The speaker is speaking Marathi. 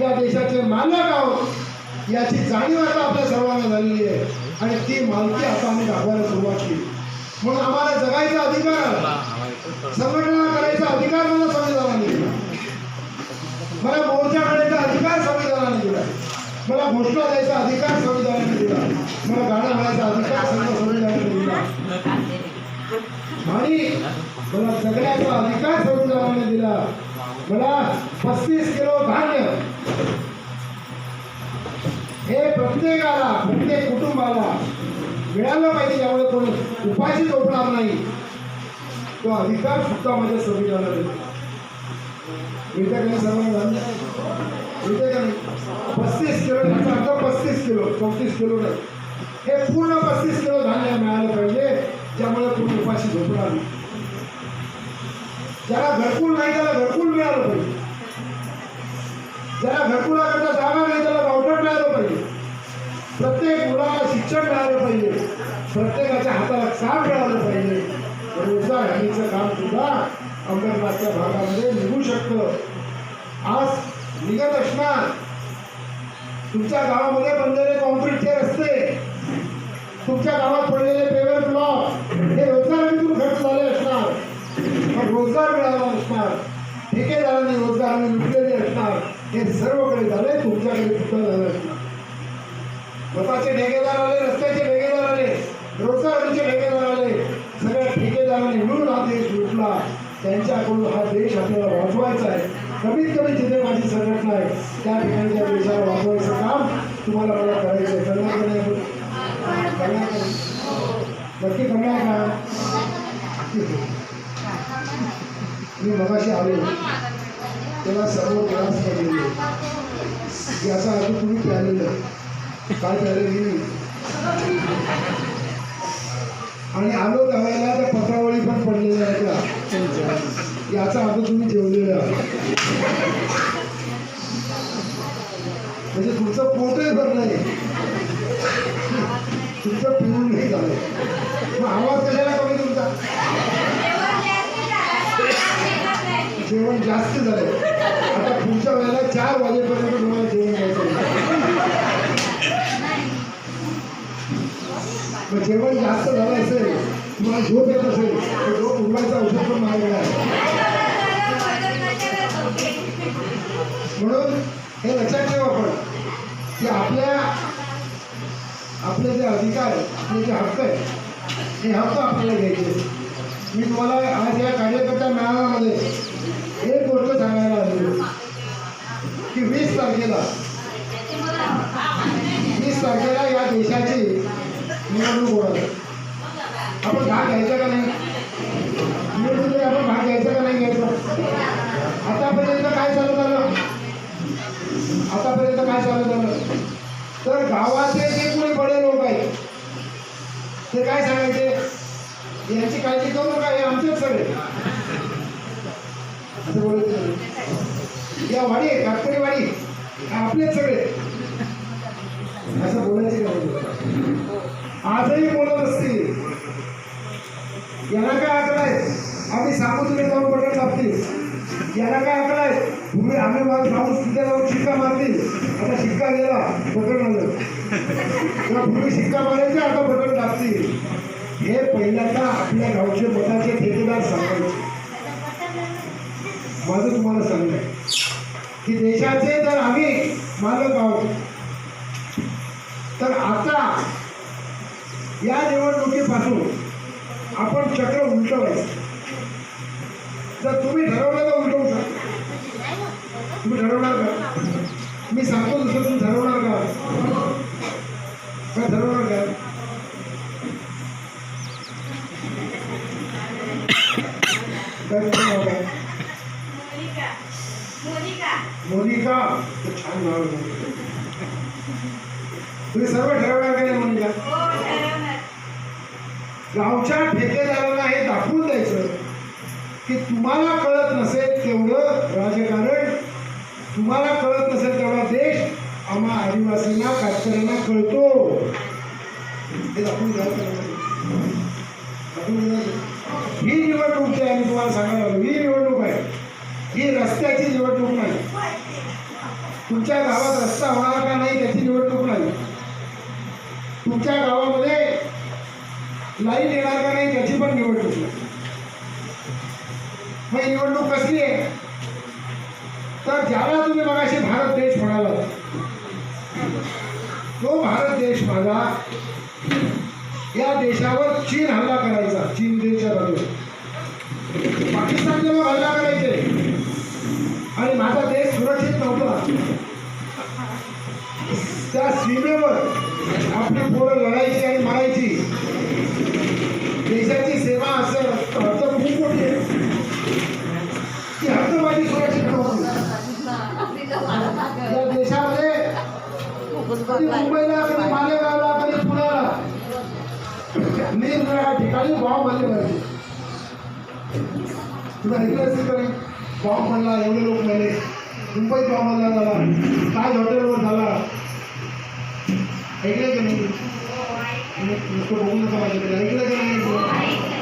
या देशाचे मालक आहोत याची जाणीव आता आपल्या सर्वांना झालेली आहे. आणि ती मालकी आता आम्ही दाखवायला सुरुवात केली. म्हणून आम्हाला जगायचा अधिकार संघटना करायचा अधिकार मला संविधानाने दिला. मला मोर्चा काढायचा अधिकार संविधानाने दिला. मला घोषणा द्यायचा अधिकार संविधानाने दिला. मला गाणं म्हणायचा अधिकार संविधानाने दिला. आणि मला जगण्याचा अधिकार संविधानाने दिला. मला पस्तीस किलो धान्य. हे प्रत्येकाला प्रत्येक कुटुंबाला मिळालं पाहिजे यामुळे कोणी उपाशी झोपणार नाही. तो अधिकार सुद्धा माझ्या संविधानात येतो मिळते का नाही सर्वांना धान्य? मिळते का नाही? पस्तीस किलो याचा अर्थ पस्तीस किलो चौतीस किलो नाही. हे पूर्ण पस्तीस किलो धान्य मिळालं पाहिजे ज्यामुळे कोणी उपाशी झोपणार नाही. ज्याला घरकुल नाही त्याला निघू आज निघत असणार. तुमच्या गावामध्ये बनलेले कॉन्क्रीटचे रस्ते. तुमच्या गावात पडलेले पेवर ब्लॉक हे रोजगार हमीतून खर्च झाले असणार. पण रोजगार मिळाला असणार ठेकेदारांनी रोजगाराने लुटलेले असणार. हे सर्वकडे झाले तुमच्याकडे सुद्धा झालं त्यांच्याकडून हा देश आपल्याला वाचवायचा आहे. कमीत कमी जिथे माझी संघटना आहे. त्या ठिकाणी त्या देशाला वाचवायचं काम तुम्हाला मला करायचं आहे. करणार का करणार नक्की करणार का मी मगाशी आलो. त्याला सर्व त्रास पडलेले याचा अर्थ तुम्ही प्यालेलं काय प्यालेली आणि आलो त्यावेळेला त्या पण पडलेल्या याचा अर्थ तुम्ही ठेवलेला म्हणजे तुमचं पोटही भरलं आहे तुमचं पिऊन नाही. झालं मग आवाज कशाला कमी तुमचा? जेवण जास्त झालंय. आता पुढच्या वेळेला चार वाजेपर्यंत तुम्हाला जेवण द्यायचं मग जेवण जास्त झालं तुम्हाला झोप येत असेल तर झोप औषध पण माझ्याकडे आहे म्हणून हे लक्षात ठेवा आपण की आपल्या आपले जे अधिकार आहेत आपले जे हक्क आहेत हे हक्क आपल्याला घ्यायचे मी तुम्हाला आज या कार्यकर्त्या मेळाव्यामध्ये एक गोष्ट सांगायला आली की वीस तारखेला वीस तारखेला या देशात आपण भाग घ्यायचा का नाही? निवडणुकीत आपण भाग घ्यायचा का नाही घ्यायचा? आतापर्यंत काय चालू झालं? आतापर्यंत काय चालू झालं? तर गावाचे जे कोणी बडे लोक आहेत ते काय सांगायचे? यांची काळजी करू नका हे आमचेच सगळे. असं बोलायचं या वाडी आहे कातकरी वाडी आपलेच सगळे. असं बोलायचे आजही बोलत असतील. याला काय आकडा आहे? आम्ही सांगू तुम्ही जाऊन बटन लागतील याला काय आकडा आहे? तुम्ही आम्ही मला सांगू तिथे जाऊन शिक्का मारतील. आता शिक्का गेला बटन आलं. किंवा पूर्वी शिक्का मारायचे आता बटन लागतील हे पहिल्यांदा आपल्या गावचे मताचे ठेकेदार सांगायचे. माझं तुम्हाला सांगणं आहे. की देशाचे तर आम्ही मालक आहोत तर आता या निवडणुकीपासून आपण चक्र उलटवायचं. जर तुम्ही ठरवलं तर उलटवू शकता. तुम्ही ठरवणार का? मी सांगतो दुसरं तुम्ही ठरवणार का? काय ठरवणार का? मोनिका छान नाव तुम्ही सर्व ठरवणार का नाही मोनिका गावच्या ठेकेदारांना हे दाखवून द्यायचं की तुम्हाला कळत नसेल तेवढं राजकारण तुम्हाला कळत नसेल तेवढा देश आम्हा आदिवासींना कातकऱ्यांना कळतो. हे दाखवून द्यायचं ही निवडणूक जी आहे मी तुम्हाला सांगायला लागलो ही निवडणूक आहे. ही रस्त्याची निवडणूक नाही. तुमच्या गावात रस्ता होणार का नाही त्याची निवडणूक नाही. तुमच्या गावात लाईन येणार का नाही त्याची पण निवडणूक मग निवडणूक कसली आहे? तर ज्याला तुम्ही मगाशी भारत देश म्हणाला तो भारत देश माझा या देशावर चीन हल्ला कधी मुंबईला कधी मालेगावला कधी पुण्याला निरनिराळ्या ठिकाणी बॉम्ब ऐकलं असेल का नाही? बॉम्ब पडला एवढे लोक मेले. मुंबईत बॉम्ब हल्ला झाला. ताज हॉटेलवर झाला? ऐकलं की नाही? नुसतं बघू नका माझ्याकडे. ऐकलं की नाही?